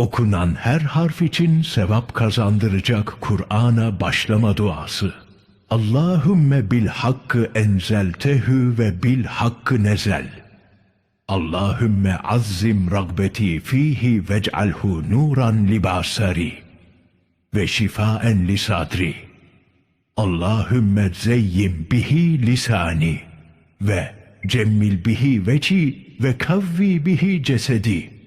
Okunan her harf için sevap kazandıracak Kur'an'a başlama duası. Allahümme bil hakkı enzeltehu ve bil hakkı nezel. Allahümme azzim ragbeti fihi vec'alhu nuran libasari ve şifaen li sadri. Allahümme zeyyim bihi lisani ve cemmil bihi veci ve kavvi bihi cesedi.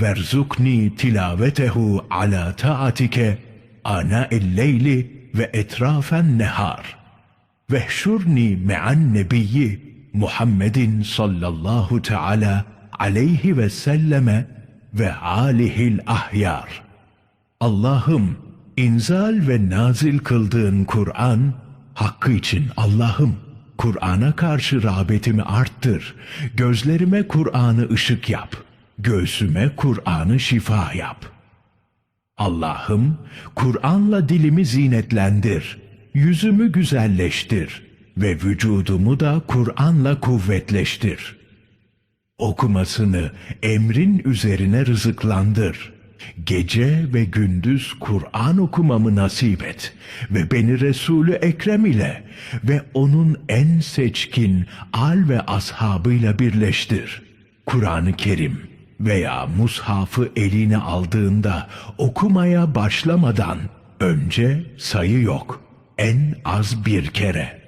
Verzukni tilavetehu ala taatike ana leyli ve etrafen nehar. Vehşurni me'an nebiyyi Muhammedin sallallahu teala aleyhi ve selleme ve alihil ahyar. Allah'ım inzal ve nazil kıldığın Kur'an hakkı için Allah'ım Kur'an'a karşı rağbetimi arttır. Gözlerime Kur'an'ı ışık yap. Göğsüme Kur'an'ı şifa yap. Allah'ım Kur'an'la dilimi zinetlendir. Yüzümü güzelleştir ve vücudumu da Kur'an'la kuvvetleştir. Okumasını emrin üzerine rızıklandır. Gece ve gündüz Kur'an okumamı nasip et ve beni Resulü Ekrem ile ve onun en seçkin al ve ashabıyla birleştir. Kur'an-ı Kerim veya mushafı eline aldığında okumaya başlamadan önce sayı yok. En az bir kere.